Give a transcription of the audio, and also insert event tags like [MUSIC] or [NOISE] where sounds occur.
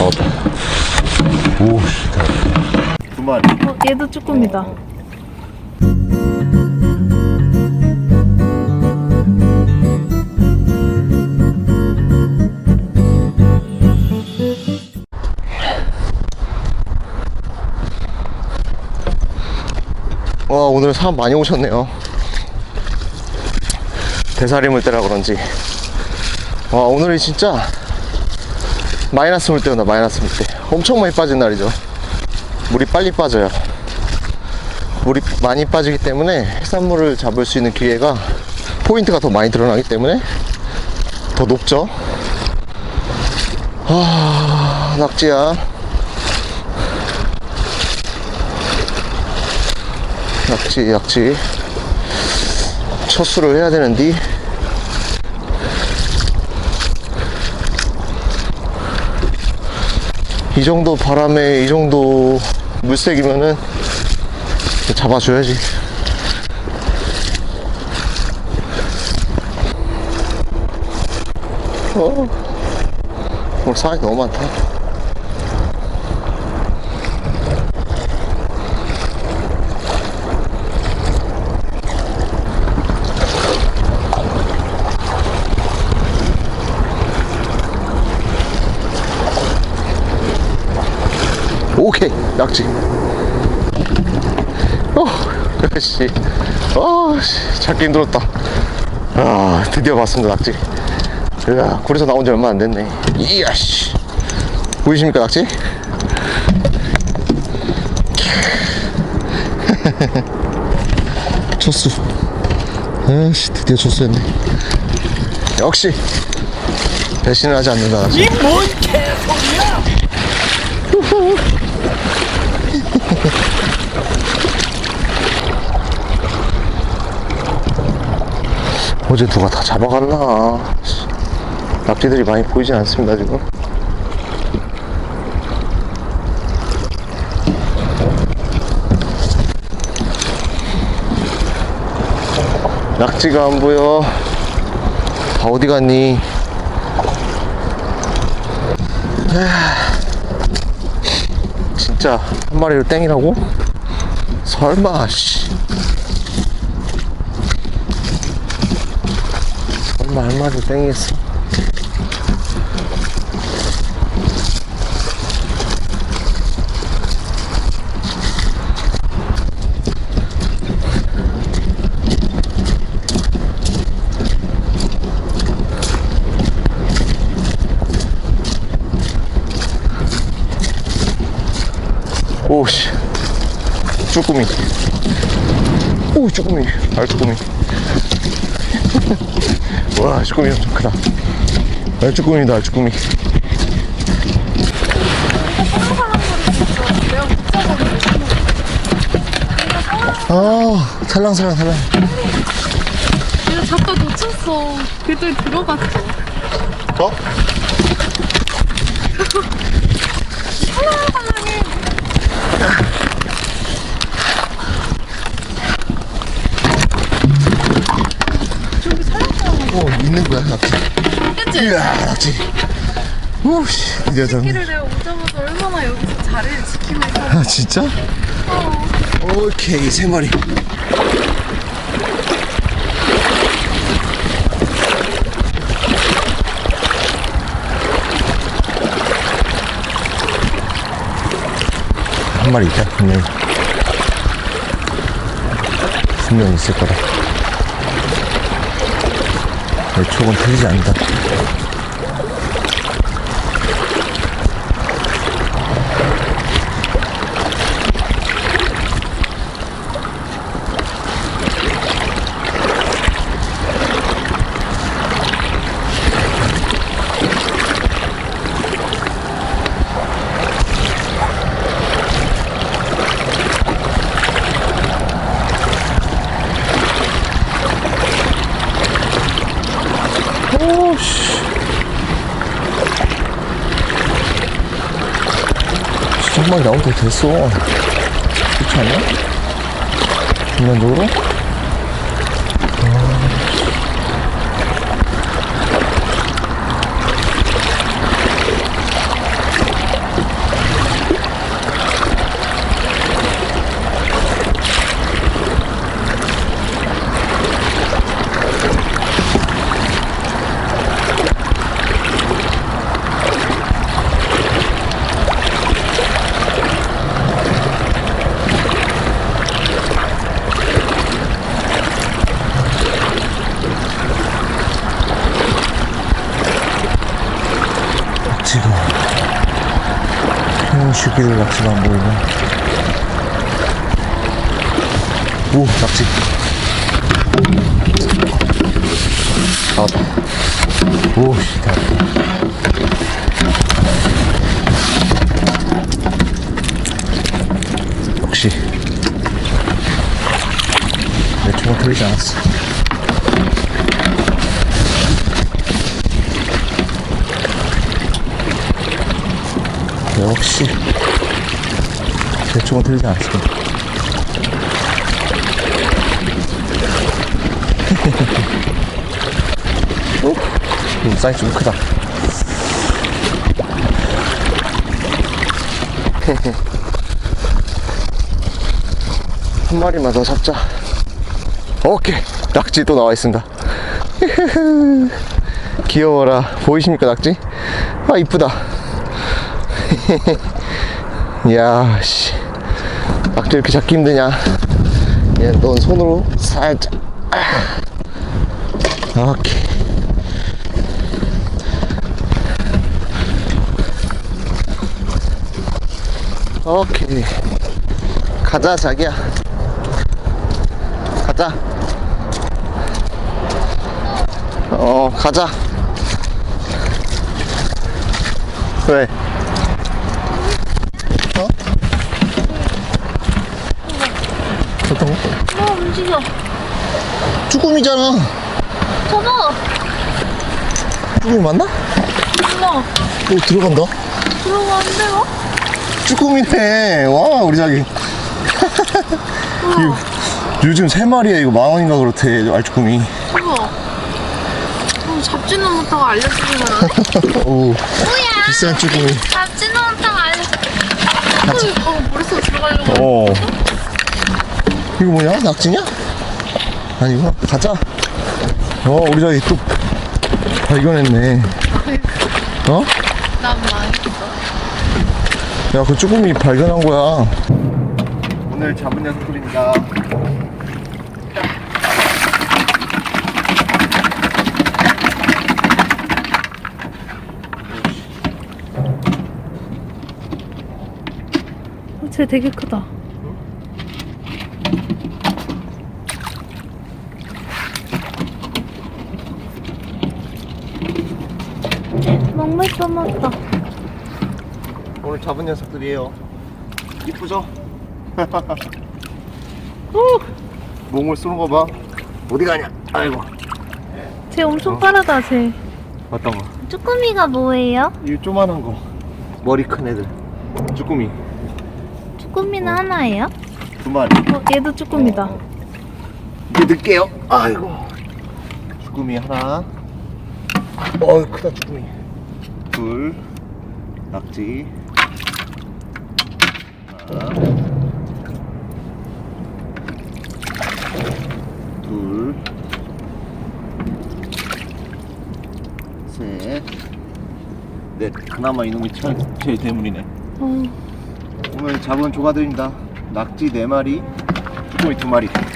나왔다. 오, 씨. 두 마리. 어, 얘도 쭈꾸미다. 와, 오늘 사람 많이 오셨네요. 대사리 물때라 그런지. 와, 오늘이 진짜 마이너스 물때였나, 마이너스 물때. 엄청 많이 빠진 날이죠. 물이 빨리 빠져요. 물이 많이 빠지기 때문에 해산물을 잡을 수 있는 기회가 포인트가 더 많이 드러나기 때문에 더 높죠. 아, 낙지야. 낙지, 낙지. 첫 수를 해야 되는데. 이 정도 바람에 이 정도 물색이면은 잡아줘야지. 어. 오늘 사람이 너무 많다. 오케이, 낙지. 어, [LAUGHS] 씨. 어, 씨. 찾기 힘들었다. 아, 드디어 봤습니다, 낙지. 야, 굴에서 나온 지 얼마 안 됐네. 이야, 씨. 보이십니까, 낙지? [LAUGHS] 초수. 아씨, 드디어 초수였네. 역시, 배신을 하지 않는다, 낙지. 뭔 개소리야? [LAUGHS] 어제 누가 다 잡아갔나? 납치들이 많이 보이진 않습니다, 지금. 낙지가 안 보여. 다 어디 갔니? 진짜 한 마리로 땡이라고? 설마, 씨. 설마 한 마리로 땡이겠어? 오씨 쭈꾸미 오 쭈꾸미 알쭈꾸미 와 쭈꾸미 엄청 크다 알쭈꾸미다 알쭈꾸미 아 살랑살랑 살랑 얘가 잠깐 놓쳤어. 그랬더니 들어갔어. 어? [LAUGHS] 저기 살려고 어 있는 거야 낙지 그치? 이야 낙지 오씨 드디어 잡네 키를 내가 오자마자 얼마나 여기서 자리를 지키고 있어. 아 진짜? 오케이 세 마리 한 마리 있다 분명히 분명히 있을 거다 내 촉은 틀리지 않는다 오씨 마리 나올 때 됐어 그렇지 않나? 인간적으로? 낙지가 낙지가 안 보이네. 오 낙지 나왔다. 오 씨 역시. 내 총은 틀리지 않았어 역시 제 총은 틀리지 않았습니다. [LAUGHS] 오, 음, 사이즈 좀 크다. [LAUGHS] 한 마리만 더 잡자. 오케이 낙지 또 나와 있습니다. [LAUGHS] 귀여워라. 보이십니까 낙지? 아 이쁘다. 이 [LAUGHS] 야 씨. 낙지 이렇게 잡기 힘드냐? 얘, 넌 손으로 살짝. 아. 오케이. 오케이. 가자 자기야. 가자. 어 가자. 왜? 어? 어떤 거? 어 움직여 쭈꾸미잖아. 저거 쭈꾸미 맞나? 엄마 오 들어간다. 들어가는데요? 쭈꾸미네. 와 우리 자기. 이거 요즘 세 마리에 이거 만 원인가 그렇대 알쭈꾸미. 우와. 어, 잡지는 못하고 알려주기만 오 [LAUGHS] 비싼 쭈꾸미. 잡지는 못하고 알려주기만 어 머릿속에 들어가려고 어. 이거 뭐냐? 낙지냐? 아니구나 가자 어 우리 자기 또 발견했네 어? 난 망했어 야, 그 쭈꾸미 발견한 거야. 오늘 잡은 녀석들입니다. 쟤 되게 크다 먹물 떠먹다 오늘 잡은 녀석들이에요. 이쁘죠? [LAUGHS] 몸을 쏘는 거 봐. 어디 가냐? 아이고. 쟤 엄청 빠르다 쟤 어떤 거? 쭈꾸미가 뭐예요? 이 조만한 거. 머리 큰 애들. 쭈꾸미. 쭈꾸미는 하나예요? 두 마리. 어, 얘도 쭈꾸미다 어. 이제 넣을게요. 아이고. 쭈꾸미 하나. 어이, 크다, 쭈꾸미. 둘. 낙지. 하나. 둘. 셋. 넷. 그나마 이놈이 제일, 제일 대물이네. 어, 오늘 잡은 조가들입니다. 낙지 4마리, 쭈꾸미 2마리.